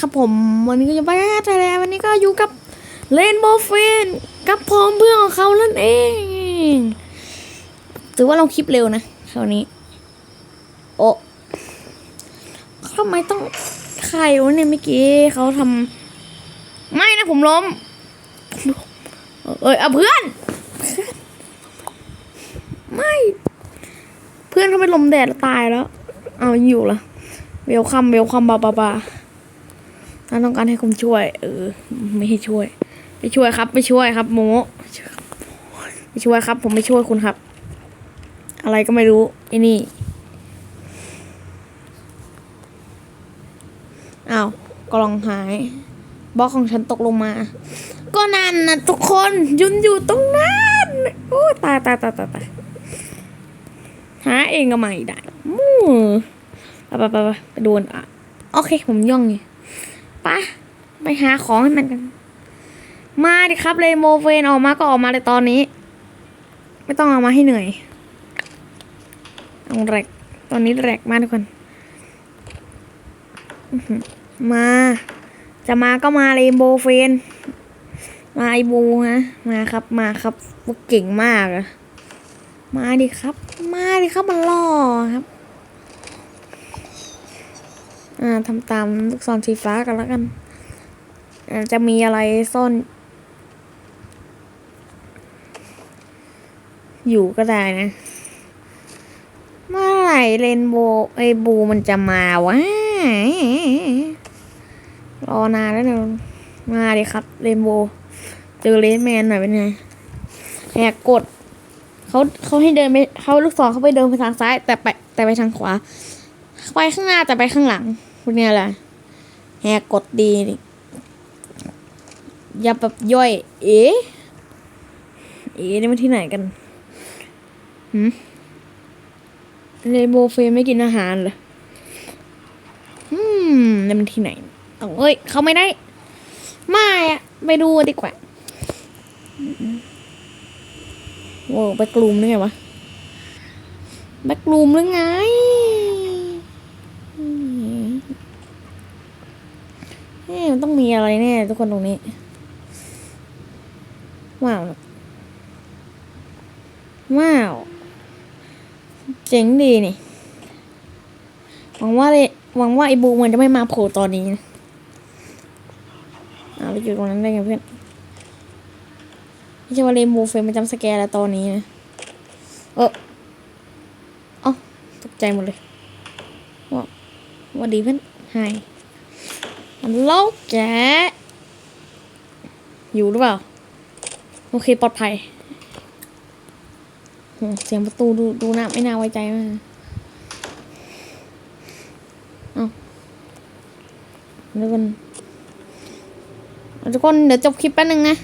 ครับผมวันนี้ก็จะไปไทยแลนด์วันนี้ก็อยู่กับเลนโบเฟนกับพร้อมเพื่อนของเขานั่นเองถือว่าเราคลิปเร็วนะคราวนี้ โอ้ทำไมต้องใครวะเนี่ยเมื่อกี้เขาทำไม่นะผมล้ม เอ้ยเอาเพื่อน ไม่ เพื่อนเขาไปลมแดดแล้วตายแล้ว เอาอยู่ละเวลคัมเวลคัมบาบาบา ถ้าต้องการให้คุณช่วย เออ ไม่ให้ช่วย ไม่ช่วยครับ ไม่ช่วยครับ โมไม่ช่วยครับ ผมไม่ช่วยคุณครับ อะไรก็ไม่รู้ไอ้นี่อ้าวกล่องหายบล็อกของฉันตกลงมา ก็นั่นนะทุกคนยืนอยู่ตรงนั้นโอ้ตายตายตายตายตายหาเองก็ไม่ได้มูไปไปไปไปไปโดนอะ โอเค ผมย่องไง ปะไปหาของให้มันกัน มาดิครับเลยโมเวนออกมาก็ออกมาเลยตอนนี้ ไม่ต้องเอามาให้เหนื่อยเอาแรกตอนนี้แรกมากทุกคนมา จะมาก็มาเลยโบเฟน มาไอบูฮะ มาครับ มาครับพวกเก่งมากอะมาดิครับ มาดิครับมันล่อครับ อ่าทำตามลูกศรสีฟ้ากันแล้วกันจะมีอะไรซ่อน อยู่ก็ได้นะ เมื่อไหร่เรนโบไอบูมันจะมาวะรอนานแล้วเนี่ยมาดิครับเรนโบเจอเลนแมนหน่อยเป็นไงแหกกดเขาเขาให้เดินไปเขาลูกศรเขาไปเดินไปทางซ้าย แต่ไปแต่ไปทางขวา ไปข้างหน้าแต่ไปข้างหลัง พวกนี้แหละแหกกดดีอย่าแบบย่อย เอ๋เอ๋นี่มันที่ไหนกันหืมเรนโบเฟไม่กินอาหารเหรออืมนี่มันที่ไหนเอ้ย เขาไม่ได้ ไม่อะไปดูดีกว่าโว้แบ็กลูมหรือไงวะแบกลูมหรือไงอืม เอ๊ะมันต้องมีอะไรแน่ทุกคนตรงนี้ ว้าว ว้าว เจ๋งดีนี่ หวังว่าเลยหวังว่าไอ้บูมันจะไม่มาโผล่ตอนนี้นะเอาไปอยู่ตรงนั้นได้ไงเพื่อนไม่ใช่ว่าเรนโบว์เฟรมมันจำสแกร์แล้วตอนนี้นะเออเอ้าตกใจหมดเลยว่าว่าดีเพื่อนไฮ มันเล่าแกอยู่หรือเปล่า โอเคปลอดภัยเสียงประตูดูดูน่าไม่น่าไว้ใจมากเอาเดี๋ยวกันทุกคนเดี๋ยวจบคลิปแป๊บนึงนะ